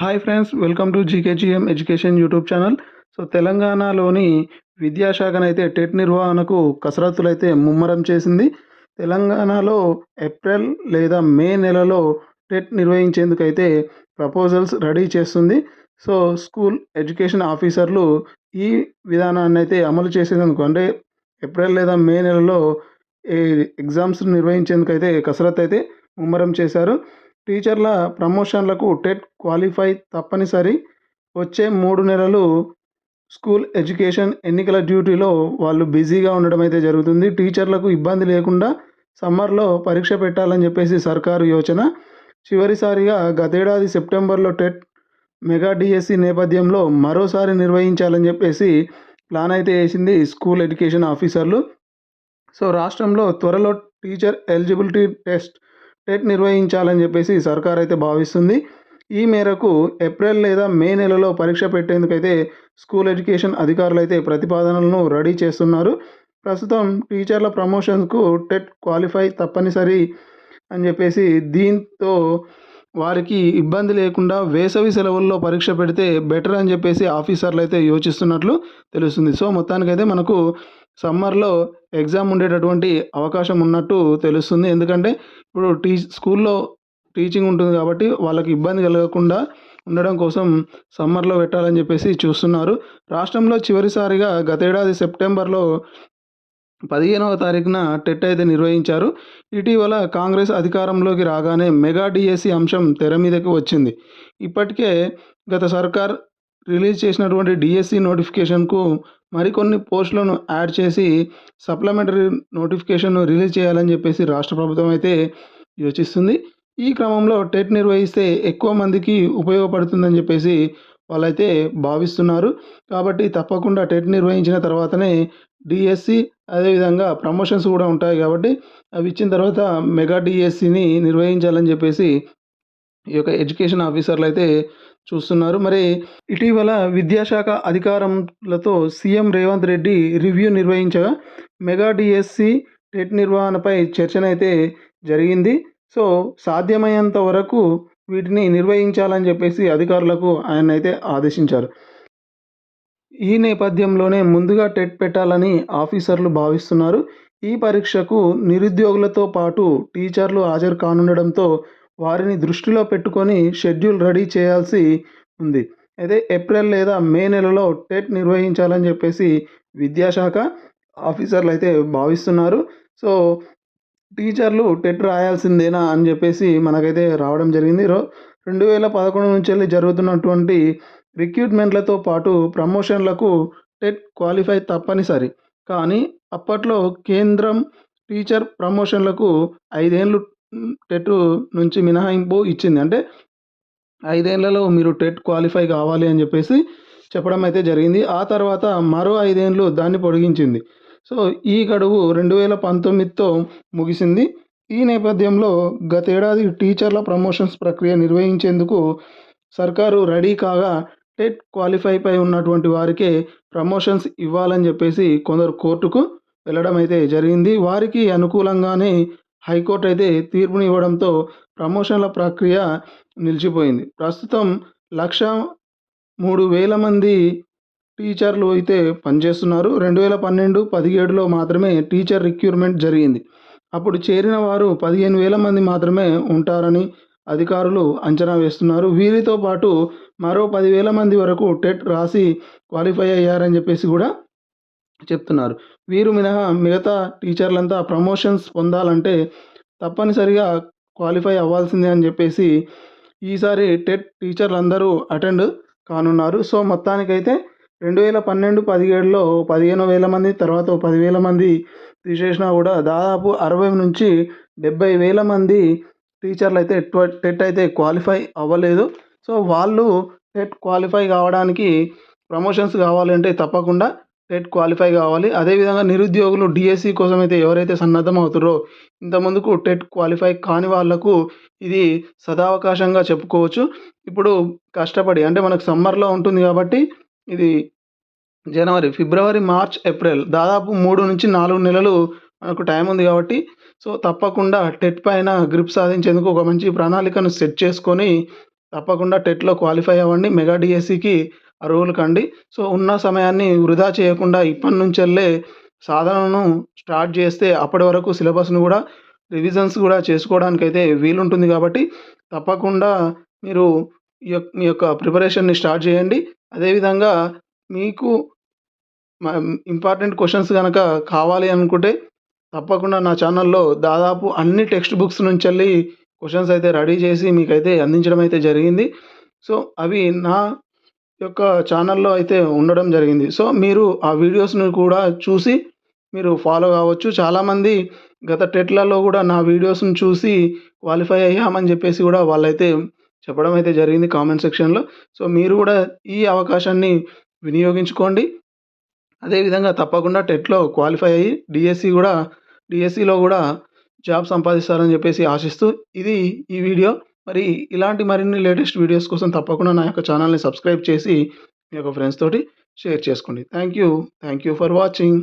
Hi friends welcome to GKGM education YouTube channel so తెలంగాణలోని విద్యాశాఖనైతే TET నిర్వహణకు కసరత్తులైతే ముమ్మరం చేసింది. తెలంగాణలో ఏప్రిల్ లేదా మే నెలలో టెట్ నిర్వహించేందుకైతే ప్రపోజల్స్ రెడీ చేస్తుంది. సో స్కూల్ ఎడ్యుకేషన్ ఆఫీసర్లు ఈ విధానాన్ని అయితే అమలు చేసేందుకు అంటే ఏప్రిల్ లేదా మే నెలలో ఈ ఎగ్జామ్స్ నిర్వహించేందుకైతే కసరత్తు అయితే ముమ్మరం చేశారు. టీచర్ల ప్రమోషన్లకు టెట్ క్వాలిఫై తప్పనిసరి వచ్చే మూడు నెలలు స్కూల్ ఎడ్యుకేషన్ ఎన్నికల డ్యూటీలో వాళ్ళు బిజీగా ఉండడం అయితే జరుగుతుంది. టీచర్లకు ఇబ్బంది లేకుండా సమ్మర్లో పరీక్ష పెట్టాలని చెప్పేసి సర్కారు యోచన. చివరిసారిగా గతేడాది సెప్టెంబర్లో టెట్ మెగా డిఎస్సి నేపథ్యంలో మరోసారి నిర్వహించాలని చెప్పేసి ప్లాన్ అయితే వేసింది స్కూల్ ఎడ్యుకేషన్ ఆఫీసర్లు. సో రాష్ట్రంలో త్వరలో టీచర్ ఎలిజిబిలిటీ టెస్ట్ టెట్ నిర్వహించాలని చెప్పేసి సర్కార్ అయితే భావిస్తుంది. ఈ మేరకు ఏప్రిల్ లేదా మే నెలలో పరీక్ష పెట్టేందుకైతే స్కూల్ ఎడ్యుకేషన్ అధికారులు అయితే ప్రతిపాదనలను రెడీ చేస్తున్నారు. ప్రస్తుతం టీచర్ల ప్రమోషన్స్కు టెట్ క్వాలిఫై తప్పనిసరి అని చెప్పేసి దీంతో వారికి ఇబ్బంది లేకుండా వేసవి సెలవుల్లో పరీక్ష పెడితే బెటర్ అని చెప్పేసి ఆఫీసర్లు అయితే యోచిస్తున్నట్లు తెలుస్తుంది. సో మొత్తానికైతే మనకు సమ్మర్లో ఎగ్జామ్ ఉండేటటువంటి అవకాశం ఉన్నట్టు తెలుస్తుంది. ఎందుకంటే ఇప్పుడు టీ స్కూల్లో టీచింగ్ ఉంటుంది కాబట్టి వాళ్ళకి ఇబ్బంది కలగకుండా ఉండడం కోసం సమ్మర్లో పెట్టాలని చెప్పేసి చూస్తున్నారు. రాష్ట్రంలో చివరిసారిగా గతేడాది సెప్టెంబర్లో పదిహేనవ తారీఖున టెట్ అయితే నిర్వహించారు. ఇటీవల కాంగ్రెస్ అధికారంలోకి రాగానే మెగా డిఎస్సి అంశం తెర మీదకి వచ్చింది. ఇప్పటికే గత సర్కార్ రిలీజ్ చేసినటువంటి డిఎస్సి నోటిఫికేషన్కు మరికొన్ని పోస్టులను యాడ్ చేసి సప్లిమెంటరీ నోటిఫికేషన్ను రిలీజ్ చేయాలని చెప్పేసి రాష్ట్ర ప్రభుత్వం అయితే యోచిస్తుంది. ఈ క్రమంలో టెట్ నిర్వహిస్తే ఎక్కువ మందికి ఉపయోగపడుతుందని చెప్పేసి వాళ్ళైతే భావిస్తున్నారు. కాబట్టి తప్పకుండా టెట్ నిర్వహించిన తర్వాతనే డిఎస్సి అదేవిధంగా ప్రమోషన్స్ కూడా ఉంటాయి కాబట్టి అవి ఇచ్చిన తర్వాత మెగా డిఎస్సిని నిర్వహించాలని చెప్పేసి ఈ యొక్క ఎడ్యుకేషన్ ఆఫీసర్లు అయితే చూస్తున్నారు. మరి ఇటీవల విద్యాశాఖ అధికారంలతో సీఎం రేవంత్ రెడ్డి రివ్యూ నిర్వహించగా మెగా డిఎస్సి టెట్ నిర్వహణపై చర్చనైతే జరిగింది. సో సాధ్యమయ్యేంత వరకు వీటిని నిర్వహించాలని చెప్పేసి అధికారులకు ఆయన అయితే ఆదేశించారు. ఈ నేపథ్యంలోనే ముందుగా టెట్ పెట్టాలని ఆఫీసర్లు భావిస్తున్నారు. ఈ పరీక్షకు నిరుద్యోగులతో పాటు టీచర్లు హాజరు కానుండడంతో వారిని దృష్టిలో పెట్టుకొని షెడ్యూల్ రెడీ చేయాల్సి ఉంది. అయితే ఏప్రిల్ లేదా మే నెలలో టెట్ నిర్వహించాలని చెప్పేసి విద్యాశాఖ ఆఫీసర్లు అయితే భావిస్తున్నారు. సో టీచర్లు టెట్ రాయాల్సిందేనా అని చెప్పేసి మనకైతే రావడం జరిగింది. రెండు వేల పదకొండు నుంచి వెళ్ళి జరుగుతున్నటువంటి రిక్రూట్మెంట్లతో పాటు ప్రమోషన్లకు టెట్ క్వాలిఫై తప్పనిసరి. కానీ అప్పట్లో కేంద్రం టీచర్ ప్రమోషన్లకు ఐదేళ్ళు టెట్ నుంచి మినహాయింపు ఇచ్చింది. అంటే ఐదేళ్ళలో మీరు టెట్ క్వాలిఫై కావాలి అని చెప్పేసి చెప్పడం అయితే జరిగింది. ఆ తర్వాత మరో ఐదేళ్ళు దాన్ని పొడిగించింది. సో ఈ గడువు రెండు వేల పంతొమ్మిదితో ముగిసింది. ఈ నేపథ్యంలో గతేడాది టీచర్ల ప్రమోషన్స్ ప్రక్రియ నిర్వహించేందుకు సర్కారు రెడీ కాగా టెట్ క్వాలిఫైపై ఉన్నటువంటి వారికే ప్రమోషన్స్ ఇవ్వాలని చెప్పేసి కొందరు కోర్టుకు వెళ్ళడం అయితే జరిగింది. వారికి అనుకూలంగానే హైకోర్టు అయితే తీర్పునివ్వడంతో ప్రమోషన్ల ప్రక్రియ నిలిచిపోయింది. ప్రస్తుతం లక్ష మూడు వేల మంది టీచర్లు అయితే పనిచేస్తున్నారు. రెండు వేల పన్నెండు పదిహేడులో మాత్రమే టీచర్ రిక్రూట్మెంట్ జరిగింది. అప్పుడు చేరిన వారు పదిహేను వేల మంది మాత్రమే ఉంటారని అధికారులు అంచనా వేస్తున్నారు. వీరితో పాటు మరో పదివేల మంది వరకు టెట్ రాసి క్వాలిఫై అయ్యారని చెప్పేసి కూడా చెప్తున్నారు. వీరు మినహా మిగతా టీచర్లంతా ప్రమోషన్స్ పొందాలంటే తప్పనిసరిగా క్వాలిఫై అవ్వాల్సిందే అని చెప్పేసి ఈసారి టెట్ టీచర్లు అందరూ అటెండ్ కానున్నారు. సో మొత్తానికైతే రెండు వేల పన్నెండు పదిహేడులో పదిహేను వేల మంది తర్వాత పదివేల మంది తీసేసినా కూడా దాదాపు అరవై నుంచి డెబ్బై వేల మంది టీచర్లు అయితే టెట్ అయితే క్వాలిఫై అవ్వలేదు. సో వాళ్ళు టెట్ క్వాలిఫై కావడానికి ప్రమోషన్స్ కావాలంటే తప్పకుండా టెట్ క్వాలిఫై కావాలి. అదేవిధంగా నిరుద్యోగులు డిఎస్సి కోసం అయితే ఎవరైతే సన్నద్ధం అవుతారో ఇంతకుముందుకు టెట్ క్వాలిఫై కాని వాళ్ళకు ఇది సదావకాశంగా చెప్పుకోవచ్చు. ఇప్పుడు కష్టపడి అంటే మనకు సమ్మర్లో ఉంటుంది కాబట్టి ఇది జనవరి ఫిబ్రవరి మార్చ్ ఏప్రిల్ దాదాపు మూడు నుంచి నాలుగు నెలలు మనకు టైం ఉంది కాబట్టి సో తప్పకుండా టెట్ పైన గ్రిప్ సాధించేందుకు ఒక మంచి ప్రణాళికను సెట్ చేసుకొని తప్పకుండా టెట్లో క్వాలిఫై అవ్వండి. మెగా డిఎస్సికి అరువులు కండి సో ఉన్న సమయాన్ని వృధా చేయకుండా ఇప్పటి నుంచెల్లే సాధనను స్టార్ట్ చేస్తే అప్పటి వరకు సిలబస్ను కూడా రివిజన్స్ కూడా చేసుకోవడానికి అయితే వీలుంటుంది కాబట్టి తప్పకుండా మీరు ఈ యొక్క మీ యొక్క ప్రిపరేషన్ని స్టార్ట్ చేయండి. అదేవిధంగా మీకు ఇంపార్టెంట్ క్వశ్చన్స్ కనుక కావాలి అనుకుంటే తప్పకుండా నా ఛానల్లో దాదాపు అన్ని టెక్స్ట్ బుక్స్ నుంచి వెళ్ళి క్వశ్చన్స్ అయితే రెడీ చేసి మీకైతే అందించడం అయితే జరిగింది. సో అవి నా యొక్క ఛానల్లో అయితే ఉండడం జరిగింది. సో మీరు ఆ వీడియోస్ను కూడా చూసి మీరు ఫాలో కావచ్చు. చాలామంది గత టెట్లలో కూడా నా వీడియోస్ని చూసి క్వాలిఫై అయ్యామని చెప్పేసి కూడా వాళ్ళైతే చెప్పడం అయితే జరిగింది కామెంట్ సెక్షన్లో సో మీరు కూడా ఈ అవకాశాన్ని వినియోగించుకోండి. అదేవిధంగా తప్పకుండా టెట్లో క్వాలిఫై అయ్యి డిఎస్సి కూడా డిఎస్సిలో కూడా జాబ్ సంపాదిస్తారని చెప్పేసి ఆశిస్తూ ఇది ఈ వీడియో మరి ఇలాంటి మరిన్ని లేటెస్ట్ వీడియోస్ కోసం తప్పకుండా నా యొక్క ఛానల్ని సబ్స్క్రైబ్ చేసి మీ యొక్క ఫ్రెండ్స్ తోటి షేర్ చేసుకోండి. Thank you thank you for watching.